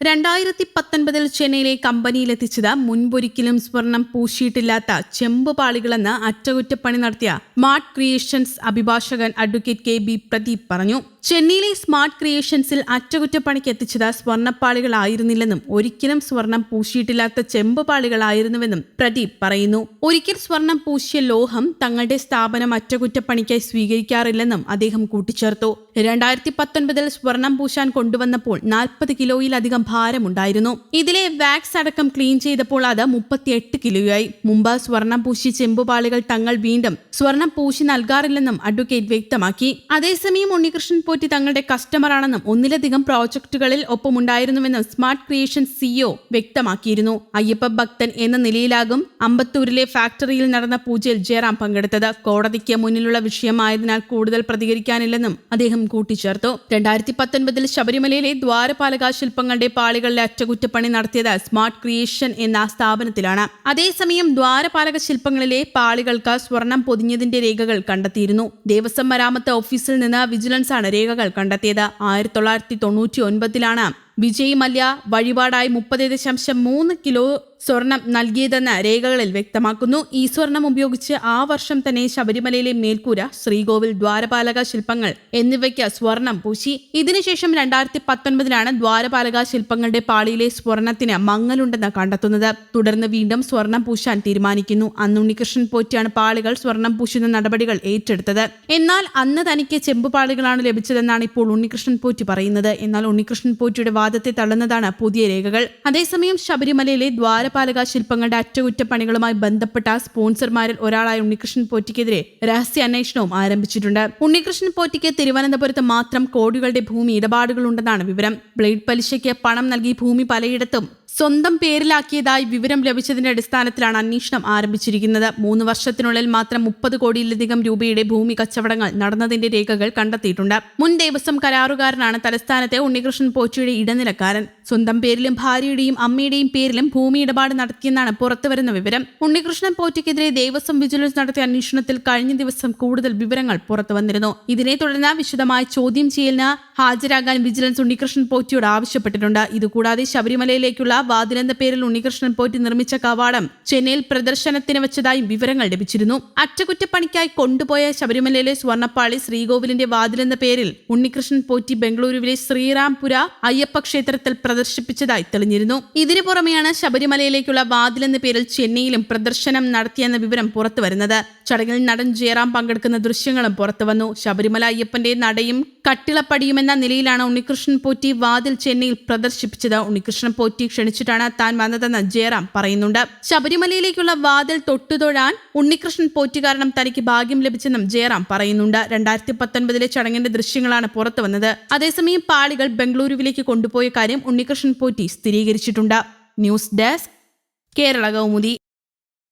രണ്ടായിരത്തി പത്തൊൻപതിൽ ചെന്നൈയിലെ കമ്പനിയിലെത്തിച്ചത് മുൻപൊരിക്കലും സ്വർണം പൂശിയിട്ടില്ലാത്ത ചെമ്പ് പാളികളെന്ന് അറ്റകുറ്റപ്പണി നടത്തിയ സ്മാർട്ട് ക്രിയേഷൻസ് അഭിഭാഷകൻ അഡ്വക്കേറ്റ് കെ ബി പ്രദീപ് പറഞ്ഞു. ചെന്നൈയിലെ സ്മാർട്ട് ക്രിയേഷൻസിൽ അറ്റകുറ്റപ്പണിക്ക് എത്തിച്ചത് സ്വർണപ്പാളികളായിരുന്നില്ലെന്നും ഒരിക്കലും സ്വർണം പൂശിയിട്ടില്ലാത്ത ചെമ്പ് പാളികളായിരുന്നുവെന്നും പ്രദീപ് പറയുന്നു. ഒരിക്കൽ സ്വർണം പൂശിയ ലോഹം തങ്ങളുടെ സ്ഥാപനം അറ്റകുറ്റപ്പണിക്കായി സ്വീകരിക്കാറില്ലെന്നും അദ്ദേഹം കൂട്ടിച്ചേർത്തു. രണ്ടായിരത്തി പത്തൊൻപതിൽ സ്വർണം പൂശാൻ കൊണ്ടുവന്നപ്പോൾ നാൽപ്പത് കിലോയിലധികം ഭാരമുണ്ടായിരുന്നു. ഇതിലെ വാക്സ് അടക്കം ക്ലീൻ ചെയ്തപ്പോൾ അത് മുപ്പത്തിയെട്ട് കിലോയായി. മുമ്പ് സ്വർണം പൂശി ചെമ്പുപാളികൾ തങ്ങൾ വീണ്ടും സ്വർണം പൂശി നൽകാറില്ലെന്നും അഡ്വക്കേറ്റ് വ്യക്തമാക്കി. അതേസമയം ഉണ്ണികൃഷ്ണൻ പോറ്റി തങ്ങളുടെ കസ്റ്റമറാണെന്നും ഒന്നിലധികം പ്രോജക്റ്റുകളിൽ ഒപ്പമുണ്ടായിരുന്നുവെന്നും സ്മാർട്ട് ക്രിയേഷൻ സിഇഒ വ്യക്തമാക്കിയിരുന്നു. അയ്യപ്പ ഭക്തൻ എന്ന നിലയിലാകും അമ്പത്തൂരിലെ ഫാക്ടറിയിൽ നടന്ന പൂജയിൽ ജയറാം പങ്കെടുത്തത്. കോടതിക്ക് മുന്നിലുള്ള വിഷയമായതിനാൽ കൂടുതൽ പ്രതികരിക്കാനില്ലെന്നും അദ്ദേഹം കൂട്ടിച്ചേർത്തു. രണ്ടായിരത്തി പത്തൊൻപതിൽ ശബരിമലയിലെ ദ്വാരപാലക ശില്പങ്ങളുടെ പാളികളിലെ അറ്റകുറ്റപ്പണി നടത്തിയത് സ്മാർട്ട് ക്രിയേഷൻ എന്ന സ്ഥാപനത്തിലാണ്. അതേസമയം ദ്വാരപാലക ശില്പങ്ങളിലെ പാളികൾക്ക് സ്വർണം പൊതിഞ്ഞതിന്റെ രേഖകൾ കണ്ടെത്തിയിരുന്നു. ദേവസ്വം മരാമത്ത് ഓഫീസിൽ നിന്ന് വിജിലൻസ് ആണ് രേഖകൾ കണ്ടെത്തിയത്. ആയിരത്തി തൊള്ളായിരത്തി തൊണ്ണൂറ്റി ഒൻപതിലാണ് വിജയ് മല്യ വഴിപാടായി മുപ്പത് ദശാംശം മൂന്ന് കിലോ സ്വർണം നൽകിയതെന്ന് രേഖകളിൽ വ്യക്തമാക്കുന്നു. ഈ സ്വർണം ഉപയോഗിച്ച് ആ വർഷം തന്നെ ശബരിമലയിലെ മേൽക്കൂര ശ്രീകോവിൽ ദ്വാരപാലക ശില്പങ്ങൾ എന്നിവയ്ക്ക് സ്വർണം പൂശി. ഇതിനുശേഷം രണ്ടായിരത്തി പത്തൊൻപതിലാണ് ദ്വാരപാലക ശില്പങ്ങളുടെ പാളിയിലെ സ്വർണത്തിന് മങ്ങലുണ്ടെന്ന് കണ്ടെത്തുന്നത്. തുടർന്ന് വീണ്ടും സ്വർണം പൂശാൻ തീരുമാനിക്കുന്നു. അന്ന് ഉണ്ണികൃഷ്ണൻ പോറ്റിയാണ് പാളികൾ സ്വർണം പൂശുന്ന നടപടികൾ ഏറ്റെടുത്തത്. എന്നാൽ അന്ന് തനിക്ക് ചെമ്പുപാളികളാണ് ലഭിച്ചതെന്നാണ് ഇപ്പോൾ ഉണ്ണികൃഷ്ണൻ പോറ്റി പറയുന്നത്. എന്നാൽ ഉണ്ണികൃഷ്ണൻ പോറ്റിയുടെ വാദത്തെ തള്ളുന്നതാണ് പുതിയ രേഖകൾ. അതേസമയം ശബരിമലയിലെ ദ്വാരപാലക ശില്പങ്ങളുടെ അറ്റകുറ്റപ്പണികളുമായി ബന്ധപ്പെട്ട സ്പോൺസർമാരിൽ ഒരാളായ ഉണ്ണികൃഷ്ണൻ പോറ്റിക്കെതിരെ രഹസ്യ അന്വേഷണവും ആരംഭിച്ചിട്ടുണ്ട്. ഉണ്ണികൃഷ്ണൻ പോറ്റിക്ക് തിരുവനന്തപുരത്ത് മാത്രം കോടികളുടെ ഭൂമി ഇടപാടുകളുണ്ടെന്നാണ് വിവരം. ബ്ലേഡ് പലിശയ്ക്ക് പണം നൽകി ഭൂമി പലയിടത്തും സ്വന്തം പേരിലാക്കിയതായി വിവരം ലഭിച്ചതിന്റെ അടിസ്ഥാനത്തിലാണ് അന്വേഷണം ആരംഭിച്ചിരിക്കുന്നത്. മൂന്ന് വർഷത്തിനുള്ളിൽ മാത്രം മുപ്പത് കോടിയിലധികം രൂപയുടെ ഭൂമി കച്ചവടങ്ങൾ നടന്നതിന്റെ രേഖകൾ കണ്ടെത്തിയിട്ടുണ്ട്. മുൻ ദേവസ്വം കരാറുകാരനാണ് തലസ്ഥാനത്തെ ഉണ്ണികൃഷ്ണൻ പോറ്റിയുടെ ഇടനിലക്കാരൻ. സ്വന്തം പേരിലും ഭാര്യയുടെയും അമ്മയുടെയും പേരിലും ഭൂമി ഇടപാട് നടത്തിയെന്നാണ് പുറത്തുവരുന്ന വിവരം. ഉണ്ണികൃഷ്ണൻ പോറ്റിക്കെതിരെ ദേവസ്വം വിജിലൻസ് നടത്തിയ അന്വേഷണത്തിൽ കഴിഞ്ഞ ദിവസം കൂടുതൽ വിവരങ്ങൾ പുറത്തുവന്നിരുന്നു. ഇതിനെ തുടർന്ന് വിശദമായ ചോദ്യം ചെയ്യലിന് ഹാജരാകാൻ വിജിലൻസ് ഉണ്ണികൃഷ്ണൻ പോറ്റിയോട് ആവശ്യപ്പെട്ടിട്ടുണ്ട്. ഇതുകൂടാതെ ശബരിമലയിലേക്കുള്ള വാതിലെന്ന പേരിൽ ഉണ്ണികൃഷ്ണൻ പോറ്റി നിർമ്മിച്ച കവാടം ചെന്നൈയിൽ പ്രദർശനത്തിന് വെച്ചതായും വിവരങ്ങൾ ലഭിച്ചിരുന്നു. അറ്റകുറ്റപ്പണിക്കായി കൊണ്ടുപോയ ശബരിമലയിലെ സ്വർണപ്പാളി ശ്രീകോവിലിന്റെ വാതിലെന്ന പേരിൽ ഉണ്ണികൃഷ്ണൻ പോറ്റി ബംഗളൂരുവിലെ ശ്രീറാംപുര അയ്യപ്പ ക്ഷേത്രത്തിൽ പ്രദർശിപ്പിച്ചതായി തെളിഞ്ഞിരുന്നു. ഇതിനു പുറമെയാണ് ശബരിമലയിലേക്കുള്ള വാതിലെന്ന പേരിൽ ചെന്നൈയിലും പ്രദർശനം നടത്തിയെന്ന വിവരം പുറത്തുവരുന്നത്. ചടങ്ങിൽ നടൻ ജയറാം പങ്കെടുക്കുന്ന ദൃശ്യങ്ങളും പുറത്തുവന്നു. ശബരിമല അയ്യപ്പന്റെ നടയും കട്ടിളപ്പടിയുമെന്ന നിലയിലാണ് ഉണ്ണികൃഷ്ണൻ പോറ്റി വാതിൽ ചെന്നൈയിൽ പ്രദർശിപ്പിച്ചത്. ഉണ്ണികൃഷ്ണൻ പോറ്റി ക്ഷണിച്ചിട്ടാണ് താൻ വന്നതെന്ന് ജയറാം പറയുന്നുണ്ട്. ശബരിമലയിലേക്കുള്ള വാതിൽ തൊട്ടുതൊഴാൻ ഉണ്ണികൃഷ്ണൻ പോറ്റി കാരണം തനിക്ക് ഭാഗ്യം ലഭിച്ചെന്നും ജയറാം പറയുന്നുണ്ട്. രണ്ടായിരത്തി പത്തൊൻപതിലെ ചടങ്ങിന്റെ ദൃശ്യങ്ങളാണ് പുറത്തു വന്നത്. അതേസമയം പാളികൾ ബംഗളൂരുവിലേക്ക് കൊണ്ടുപോയ കാര്യം ഉണ്ണികൃഷ്ണൻ പോറ്റി സ്ഥിരീകരിച്ചിട്ടുണ്ട്. News desk Kerala Kaumudi.